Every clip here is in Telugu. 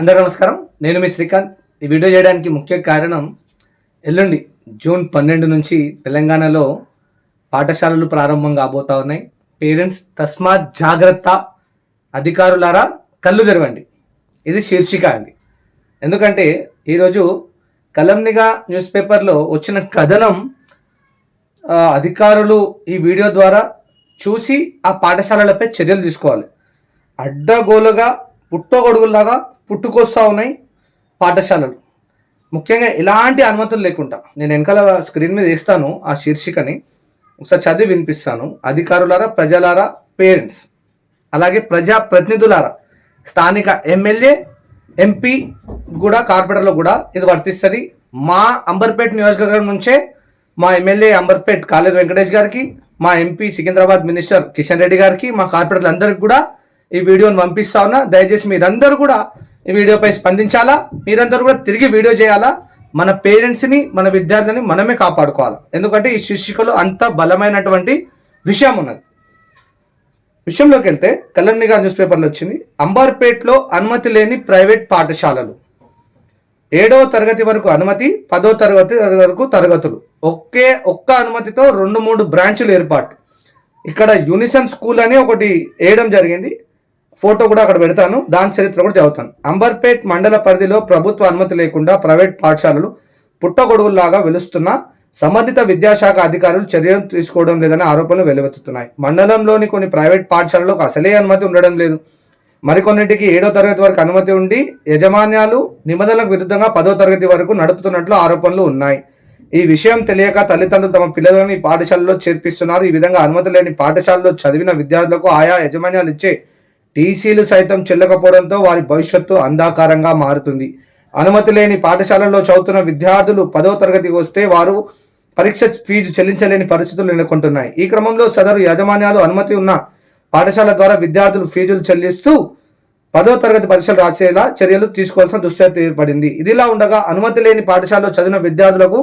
అందరూ నమస్కారం. నేను మీ శ్రీకాంత్. ఈ వీడియో చేయడానికి ముఖ్య కారణం ఎల్లుండి జూన్ పన్నెండు నుంచి తెలంగాణలో పాఠశాలలు ప్రారంభం కాబోతా ఉన్నాయి. పేరెంట్స్ తస్మాత్ జాగ్రత్త అధికారులారా కళ్ళు తెరవండి. ఇది శీర్షిక అండి. ఎందుకంటే ఈరోజు కలంనిగా న్యూస్ పేపర్లో వచ్చిన కథనం అధికారులు ఈ వీడియో ద్వారా చూసి ఆ పాఠశాలలపై చర్యలు తీసుకోవాలి. అడ్డగోలుగా పుట్టగొడుగుల్లాగా పుట్టుకొస్తా ఉన్నాయి పాఠశాలలు. ముఖ్యంగా ఎలాంటి అనుమతులు లేకుండా నేను వెనకాల స్క్రీన్ మీద వేస్తాను ఆ శీర్షికని. ఒకసారి చదివి వినిపిస్తాను. అధికారులారా ప్రజలారా పేరెంట్స్. అలాగే ప్రజా ప్రతినిధులారా స్థానిక ఎమ్మెల్యే ఎంపీ కూడా కార్పొరేటర్లో కూడా ఇది వర్తిస్తుంది. మా అంబర్పేట్ నియోజకవర్గం నుంచే మా ఎమ్మెల్యే అంబర్పేట్ కాలేరు వెంకటేష్ గారికి మా ఎంపీ సికింద్రాబాద్ మినిస్టర్ కిషన్ రెడ్డి గారికి మా కార్పొరేటర్లందరికీ కూడా ఈ వీడియోని పంపిస్తా ఉన్నా. దయచేసి మీరందరూ కూడా ఈ వీడియోపై స్పందించాలా? మీరందరూ కూడా తిరిగి వీడియో చేయాలా? మన పేరెంట్స్ని మన విద్యార్థులని మనమే కాపాడుకోవాలి? ఎందుకంటే ఈ శీర్షికలో అంత బలమైనటువంటి విషయం ఉన్నది. విషయంలోకి వెళ్తే కల్లర్నిగా న్యూస్ పేపర్లో వచ్చింది అంబార్పేట్లో అనుమతి లేని ప్రైవేట్ పాఠశాలలు. ఏడవ తరగతి వరకు అనుమతి పదో తరగతి వరకు తరగతులు. ఒకే ఒక్క అనుమతితో రెండు మూడు బ్రాంచులు ఏర్పాటు. ఇక్కడ యూనిసన్ స్కూల్ అని ఒకటి వేయడం జరిగింది. ఫోటో కూడా అక్కడ పెడతాను. దాని చరిత్ర కూడా చదువుతాను. అంబర్పేట్ మండల పరిధిలో ప్రభుత్వ అనుమతి లేకుండా ప్రైవేట్ పాఠశాలలు పుట్టగొడుగుల్లాగా వెలుస్తున్న సంబంధిత విద్యాశాఖ అధికారులు చర్యలు తీసుకోవడం లేదని ఆరోపణలు వెలువెత్తుతున్నాయి. మండలంలోని కొన్ని ప్రైవేట్ పాఠశాలలకు అసలే అనుమతి ఉండడం లేదు. మరికొన్నింటికి ఏడో తరగతి వరకు అనుమతి ఉండి యజమాన్యాలు నిబంధనలకు విరుద్ధంగా పదో తరగతి వరకు నడుపుతున్నట్లు ఆరోపణలు ఉన్నాయి. ఈ విషయం తెలియక తల్లిదండ్రులు తమ పిల్లలను ఈ పాఠశాలలో చేర్పిస్తున్నారు. ఈ విధంగా అనుమతి లేని పాఠశాలలో చదివిన విద్యార్థులకు ఆయా యజమాన్యాలు ఇచ్చే టీసీలు సైతం చెల్లకపోవడంతో వారి భవిష్యత్తు అంధాకారంగా మారుతుంది. అనుమతి లేని పాఠశాలలో చదువుతున్న విద్యార్థులు పదో తరగతికి వస్తే వారు పరీక్ష ఫీజు చెల్లించలేని పరిస్థితులు నెలకొంటున్నాయి. ఈ క్రమంలో సదరు యాజమాన్యాలు అనుమతి ఉన్న పాఠశాల ద్వారా విద్యార్థులు ఫీజులు చెల్లిస్తూ పదో తరగతి పరీక్షలు రాసేలా చర్యలు తీసుకోవాల్సిన దుస్థితి ఏర్పడింది. ఇదిలా ఉండగా అనుమతి లేని పాఠశాలలో చదివిన విద్యార్థులకు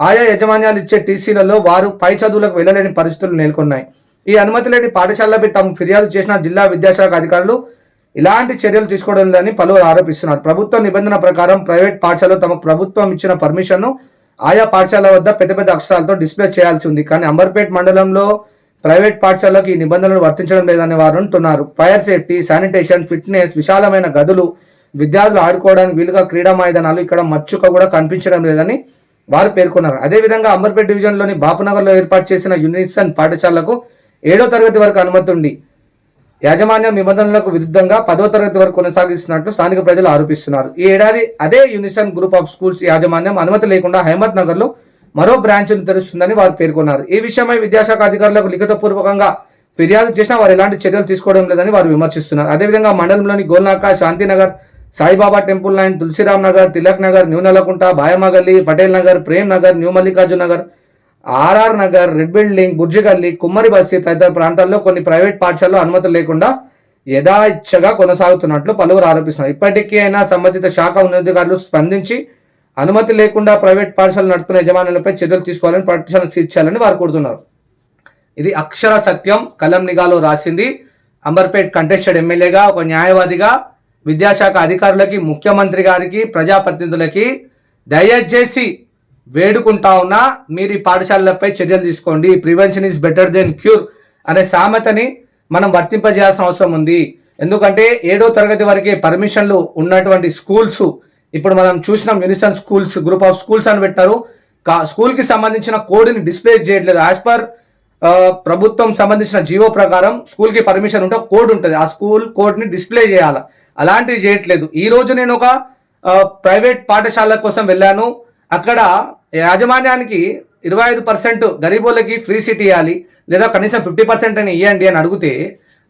ఆయా యజమాన్యాలు ఇచ్చే టీసీలలో వారు పై చదువులకు వెళ్ళలేని పరిస్థితులు నెలకొన్నాయి. ఈ అనుమతి లేని పాఠశాలపై తాము ఫిర్యాదు చేసిన జిల్లా విద్యాశాఖ అధికారులు ఇలాంటి చర్యలు తీసుకోవడం లేదని పలువురు ఆరోపిస్తున్నారు. ప్రభుత్వ నిబంధన ప్రకారం ప్రైవేట్ పాఠశాలలు తమకు ప్రభుత్వం ఇచ్చిన పర్మిషన్ను ఆయా పాఠశాల వద్ద పెద్ద పెద్ద అక్షరాలతో డిస్ప్లే చేయాల్సి ఉంది. కానీ అంబర్పేట్ మండలంలో ప్రైవేట్ పాఠశాలలకు ఈ నిబంధనలు వర్తించడం లేదని వారు అంటున్నారు. ఫైర్ సేఫ్టీ శానిటేషన్ ఫిట్నెస్ విశాలమైన గదులు విద్యార్థులు ఆడుకోవడానికి వీలుగా క్రీడా మైదానాలు ఇక్కడ మచ్చుక కూడా కనిపించడం లేదని వారు పేర్కొన్నారు. అదేవిధంగా అంబర్పేట్ డివిజన్లోని బాపునగర్లో ఏర్పాటు చేసిన యూనిసన్ పాఠశాలకు ఏడో తరగతి వరకు అనుమతి ఉండి యాజమాన్యం నిబంధనలకు విరుద్ధంగా పదో తరగతి వరకు కొనసాగిస్తున్నట్లు స్థానిక ప్రజలు ఆరోపిస్తున్నారు. ఈ ఏడాది అదే యూనిసన్ గ్రూప్ ఆఫ్ స్కూల్స్ యాజమాన్యం అనుమతి లేకుండా అహ్మద్ నగర్లో మరో బ్రాంచ్ను తెరుస్తుందని వారు పేర్కొన్నారు. ఈ విషయమై విద్యాశాఖ అధికారులకు లిఖితపూర్వకంగా ఫిర్యాదు చేసినా వారు ఎలాంటి చర్యలు తీసుకోవడం లేదని వారు విమర్శిస్తున్నారు. అదేవిధంగా మండలంలోని Golnaka Shantinagar Saibaba temple line Tulasiram Nagar Tilak Nagar new Nallakunta Bayamagalli Patel Nagar Prem Nagar new Mallikarjun Nagar RR Nagar red building Burjigalli Kummari Bassi తదితర ప్రాంతాల్లో కొన్ని ప్రైవేట్ పాఠశాలలో అనుమతులు లేకుండా యథాయిచ్చగా కొనసాగుతున్నట్లు పలువురు ఆరోపిస్తున్నారు. ఇప్పటికీ అయినా సంబంధిత శాఖ ఉన్నతాధికారులు స్పందించి అనుమతి లేకుండా ప్రైవేట్ పాఠశాలలు నడుపుతున్న యజమానులపై చర్యలు తీసుకోవాలని పాఠశాలను తీర్చాలని వారు కోరుతున్నారు. ఇది అక్షర సత్యం కలం నిఘాలో రాసింది అంబర్పేట్ కంటెస్టెడ్ ఎమ్మెల్యేగా ఒక న్యాయవాదిగా విద్యాశాఖ అధికారులకి ముఖ్యమంత్రి గారికి ప్రజాప్రతినిధులకి దయచేసి వేడుకుంటా ఉన్నా మీరు ఈ పాఠశాలలపై చర్యలు తీసుకోండి. Prevention is better than cure అనే సామెతని మనం వర్తింపజేయాల్సిన అవసరం ఉంది. ఎందుకంటే ఏడో తరగతి వరకే పర్మిషన్లు ఉన్నటువంటి స్కూల్స్ ఇప్పుడు మనం చూసినాం Unison schools group of schools అని పెట్టారు. కా స్కూల్కి సంబంధించిన కోడ్ని డిస్ప్లే చేయట్లేదు. యాజ్ పర్ ప్రభుత్వం సంబంధించిన జీవో ప్రకారం స్కూల్కి పర్మిషన్ ఉంటే కోడ్ ఉంటుంది. ఆ స్కూల్ కోడ్ని డిస్ప్లే చేయాలి. అలాంటివి చేయట్లేదు. ఈ రోజు నేను ఒక ప్రైవేట్ పాఠశాల కోసం వెళ్ళాను. అక్కడ యాజమాన్యానికి ఇరవై ఐదు పర్సెంట్ గరీబులకి ఫ్రీ సీట్ ఇవ్వాలి లేదా కనీసం ఫిఫ్టీ పర్సెంట్ అని ఇవ్వండి అని అడిగితే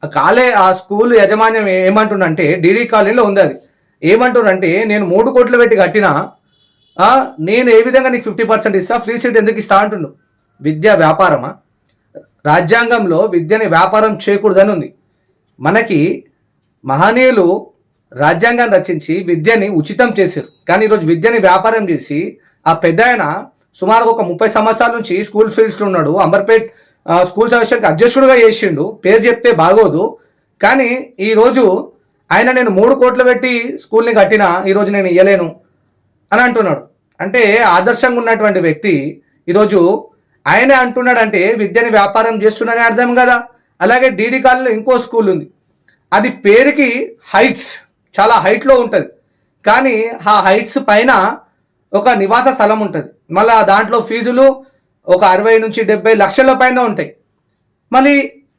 ఆ కాలే ఆ స్కూల్ యాజమాన్యం ఏమంటుండంటే డీడీ కాలనీలో ఉంది అది. ఏమంటుండంటే నేను మూడు కోట్లు పెట్టి కట్టినా నేను ఏ విధంగా నీకు ఫిఫ్టీ పర్సెంట్ ఇస్తా ఫ్రీ సీట్ ఎందుకు ఇస్తా అంటుండు. విద్య వ్యాపారమా? రాజ్యాంగంలో విద్యని వ్యాపారం చేయకూడదని ఉంది. మనకి మహనీయులు రాజ్యాంగాన్ని రచించి విద్యని ఉచితం చేశారు. కానీ ఈరోజు విద్యని వ్యాపారం చేసి ఆ పెద్ద ఆయన సుమారు ఒక ముప్పై సంవత్సరాల నుంచి స్కూల్ ఫీల్డ్స్లో ఉన్నాడు. అంబర్పేట్ స్కూల్ అసోసియేషన్కి అధ్యక్షుడిగా చేసిండు. పేరు చెప్తే బాగోదు. కానీ ఈరోజు ఆయన నేను మూడు కోట్లు పెట్టి స్కూల్ని కట్టిన ఈరోజు నేను ఇయ్యలేను అని అంటున్నాడు. అంటే ఆదర్శంగా ఉన్నటువంటి వ్యక్తి ఈరోజు ఆయనే అంటున్నాడంటే విద్యని వ్యాపారం చేస్తున్నాడని అర్థం కదా. అలాగే డీడీ కాలనీలో ఇంకో స్కూల్ ఉంది. అది పేరుకి హైట్స్ చాలా హైట్లో ఉంటుంది. కానీ ఆ హైట్స్ పైన ఒక నివాస స్థలం ఉంటుంది. మళ్ళీ దాంట్లో ఫీజులు ఒక అరవై నుంచి డెబ్బై లక్షల పైన ఉంటాయి. మళ్ళీ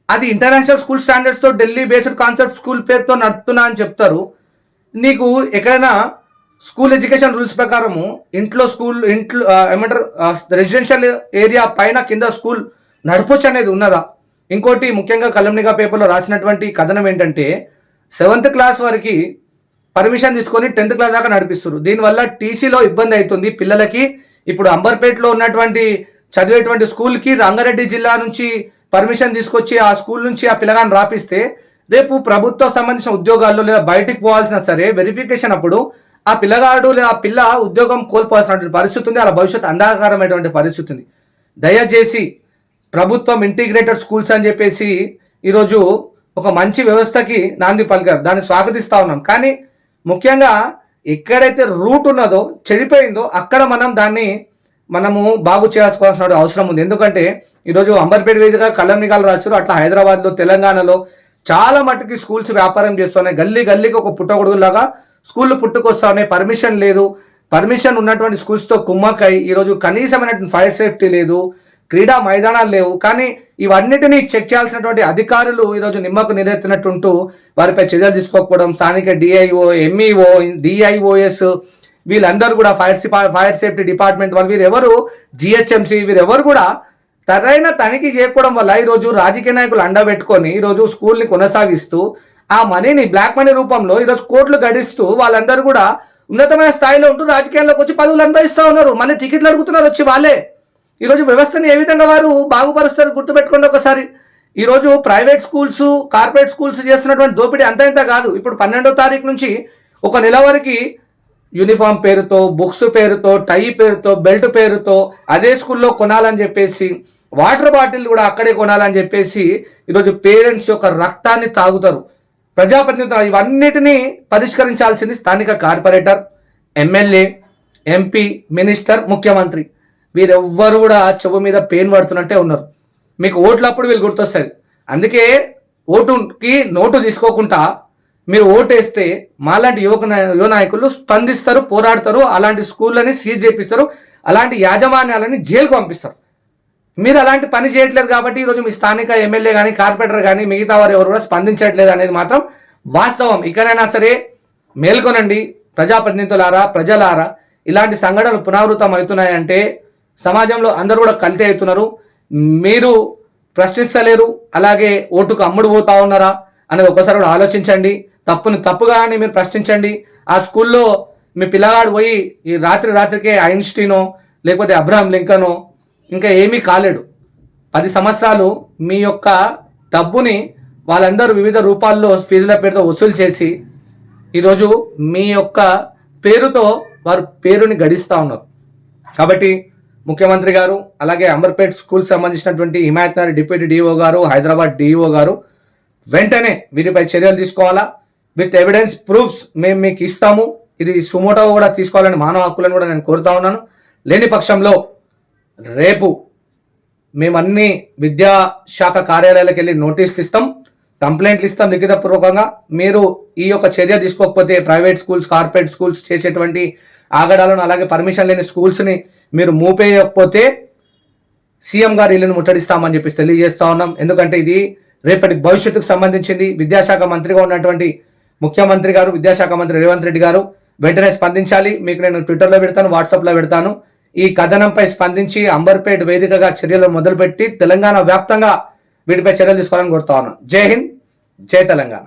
అది ఇంటర్నేషనల్ స్కూల్ స్టాండర్డ్స్తో ఢిల్లీ బేస్డ్ కాన్సెప్ట్ స్కూల్ పేరుతో నడుపుతున్నా అని చెప్తారు. నీకు ఎక్కడైనా స్కూల్ ఎడ్యుకేషన్ రూల్స్ ప్రకారము ఇంట్లో స్కూల్ ఇంట్లో ఏమంటారు రెసిడెన్షియల్ ఏరియా పైన కింద స్కూల్ నడపొచ్చు అనేది ఉన్నదా? ఇంకోటి ముఖ్యంగా కలంనిగా పేపర్లో రాసినటువంటి కథనం ఏంటంటే సెవెంత్ క్లాస్ వరకు పర్మిషన్ తీసుకొని టెన్త్ క్లాస్ దాకా నడిపిస్తారు దీనివల్ల టీసీలో ఇబ్బంది అవుతుంది. పిల్లలకి ఇప్పుడు అంబర్పేటలో ఉన్నటువంటి చదివేటువంటి స్కూల్కి రంగారెడ్డి జిల్లా నుంచి పర్మిషన్ తీసుకొచ్చి ఆ స్కూల్ నుంచి ఆ పిల్లగాన్ని రాపిస్తే రేపు ప్రభుత్వం సంబంధించిన ఉద్యోగాల్లో లేదా బయటికి పోవాల్సిన సరే వెరిఫికేషన్ అప్పుడు ఆ పిల్లగాడు లేదా ఆ పిల్ల ఉద్యోగం కోల్పోవాల్సినటువంటి పరిస్థితి ఉంది. అలా భవిష్యత్తు అంధకారమైనటువంటి పరిస్థితి ఉంది. దయచేసి ప్రభుత్వం ఇంటిగ్రేటెడ్ స్కూల్స్ అని చెప్పేసి ఈరోజు ఒక మంచి వ్యవస్థకి నాంది పలికారు. దాన్ని స్వాగతిస్తా ఉన్నాం. కానీ ముఖ్యంగా ఎక్కడైతే రూట్ ఉన్నదో చెడిపోయిందో అక్కడ మనం దాన్ని మనము బాగు చేసుకోవాల్సిన అవసరం ఉంది. ఎందుకంటే ఈరోజు అంబర్పేట వేదిక కళ్ళం నిఘాలు రాశారు. అట్లా హైదరాబాద్లో తెలంగాణలో చాలా మట్టుకి స్కూల్స్ వ్యాపారం చేస్తున్నాయి. గల్లీ గల్లీకి ఒక పుట్టగొడుగులాగా స్కూళ్ళు పుట్టుకొస్తా ఉన్నాయి పర్మిషన్ లేదు. పర్మిషన్ ఉన్నటువంటి స్కూల్స్తో కుమ్మక్కై ఈరోజు కనీసమైనటువంటి ఫైర్ సేఫ్టీ లేదు. క్రీడా మైదానాలు లేవు. కానీ ఇవన్నిటినీ చెక్ చేయాల్సినటువంటి అధికారులు ఈరోజు నిమ్మకు నీరెత్తినట్టుంటూ వారిపై చర్యలు తీసుకోకపోవడం స్థానిక డిఐఓ ఎంఈఓ డిఐఓఎస్ వీళ్ళందరూ కూడా ఫైర్ సిపా- ఫైర్ సేఫ్టీ డిపార్ట్మెంట్ వాళ్ళు వీరెవరు జిహెచ్ఎంసీ వీరెవరు కూడా సరైన తనిఖీ చేయకపోవడం వల్ల ఈరోజు రాజకీయ నాయకులు అండబెట్టుకొని ఈరోజు స్కూల్ని కొనసాగిస్తూ ఆ మనీని బ్లాక్ మనీ రూపంలో ఈరోజు కోట్లు గడిస్తూ వాళ్ళందరూ కూడా ఉన్నతమైన స్థాయిలో ఉంటూ రాజకీయాల్లోకి వచ్చి పదవులు అనుభవిస్తూ ఉన్నారు. మళ్ళీ టికెట్లు అడుగుతున్నారు వచ్చి వాళ్ళే. ఈరోజు వ్యవస్థను ఏ విధంగా వారు బాగుపరుస్తారు గుర్తుపెట్టుకోండి ఒకసారి. ఈరోజు ప్రైవేట్ స్కూల్స్ కార్పొరేట్ స్కూల్స్ చేస్తున్నటువంటి దోపిడీ అంత ఇంత కాదు. ఇప్పుడు పన్నెండో తారీఖు నుంచి ఒక నెల వరకు యూనిఫామ్ పేరుతో బుక్స్ పేరుతో టై పేరుతో బెల్ట్ పేరుతో అదే స్కూల్లో కొనాలని చెప్పేసి వాటర్ బాటిల్ కూడా అక్కడే కొనాలని చెప్పేసి ఈరోజు పేరెంట్స్ యొక్క రక్తాన్ని తాగుతారు. ప్రజాప్రతినిధులు ఇవన్నిటినీ పరిష్కరించాల్సింది స్థానిక కార్పొరేటర్ ఎమ్మెల్యే ఎంపీ మినిస్టర్ ముఖ్యమంత్రి. వీరెవ్వరు కూడా చెవు మీద పెయిన్ పడుతున్నట్టే ఉన్నారు. మీకు ఓట్లప్పుడు వీళ్ళు గుర్తొస్తుంది అందుకే ఓటుకి నోటు తీసుకోకుండా మీరు ఓటేస్తే మాలాంటి యువక యువ నాయకులు స్పందిస్తారు పోరాడతారు అలాంటి స్కూళ్ళని సీజ్ చేపిస్తారు అలాంటి యాజమాన్యాలని జైలుకు పంపిస్తారు. మీరు అలాంటి పని చేయట్లేదు కాబట్టి ఈరోజు మీ స్థానిక ఎమ్మెల్యే కానీ కార్పొరేటర్ కానీ మిగతా వారు ఎవరు కూడా స్పందించట్లేదు అనేది మాత్రం వాస్తవం. ఇకనైనా సరే మేల్కొనండి. ప్రజాప్రతినిధులారా ప్రజలారా ఇలాంటి సంఘటనలు పునరావృతం అవుతున్నాయంటే సమాజంలో అందరూ కూడా కలితే అవుతున్నారు. మీరు ప్రశ్నిస్తలేరు. అలాగే ఓటుకు అమ్ముడు పోతా ఉన్నారా అనేది ఒకసారి కూడా ఆలోచించండి. తప్పుని తప్పుగా అని మీరు ప్రశ్నించండి. ఆ స్కూల్లో మీ పిల్లగాడు పోయి ఈ రాత్రి రాత్రికే ఐన్స్టీనో లేకపోతే అబ్రహం లింకనో ఇంకా ఏమీ కాలేడు. పది సంవత్సరాలు మీ యొక్క డబ్బుని వాళ్ళందరూ వివిధ రూపాల్లో ఫీజుల పేరుతో వసూలు చేసి ఈరోజు మీ యొక్క పేరుతో వారు పేరుని గడిస్తూ ఉన్నారు. కాబట్టి ముఖ్యమంత్రి గారు అలాగే అంబర్పేట్ స్కూల్ సంబంధించినటువంటి హిమాయత్ నగర్ డిప్యూటీ డిఓ గారు హైదరాబాద్ డిఓ గారు వెంటనే వీరిపై చర్యలు తీసుకోవాలా? విత్ ఎవిడెన్స్ ప్రూఫ్స్ మేము మీకు ఇస్తాము. ఇది సుమోటో కూడా తీసుకోవాలని మానవ హక్కులను కూడా నేను కోరుతా ఉన్నాను. లేని పక్షంలో రేపు మేమన్నీ విద్యా విద్యాశాఖ కార్యాలయాలకు వెళ్ళి నోటీసులు ఇస్తాం. కంప్లైంట్లు ఇస్తాం లిఖితపూర్వకంగా. మీరు ఈ యొక్క చర్య తీసుకోకపోతే ప్రైవేట్ స్కూల్స్ కార్పొరేట్ స్కూల్స్ చేసేటువంటి ఆగడాలను అలాగే పర్మిషన్ లేని స్కూల్స్ని మీరు మూపేయకపోతే సీఎం గారు ఇల్లును ముట్టడిస్తామని చెప్పేసి తెలియజేస్తా ఉన్నాం. ఎందుకంటే ఇది రేపటి భవిష్యత్తుకు సంబంధించింది విద్యాశాఖ మంత్రిగా ఉన్నటువంటి ముఖ్యమంత్రి గారు విద్యాశాఖ మంత్రి రేవంత్ రెడ్డి గారు వెంటనే స్పందించాలి. మీకు నేను ట్విట్టర్లో పెడతాను వాట్సాప్లో పెడతాను. ఈ కథనంపై స్పందించి అంబర్పేట్ వేదికగా చర్యలు మొదలుపెట్టి తెలంగాణ వ్యాప్తంగా వీటిపై చర్యలు తీసుకోవాలని కోరుతా ఉన్నాను. జై హింద్ జై తెలంగాణ.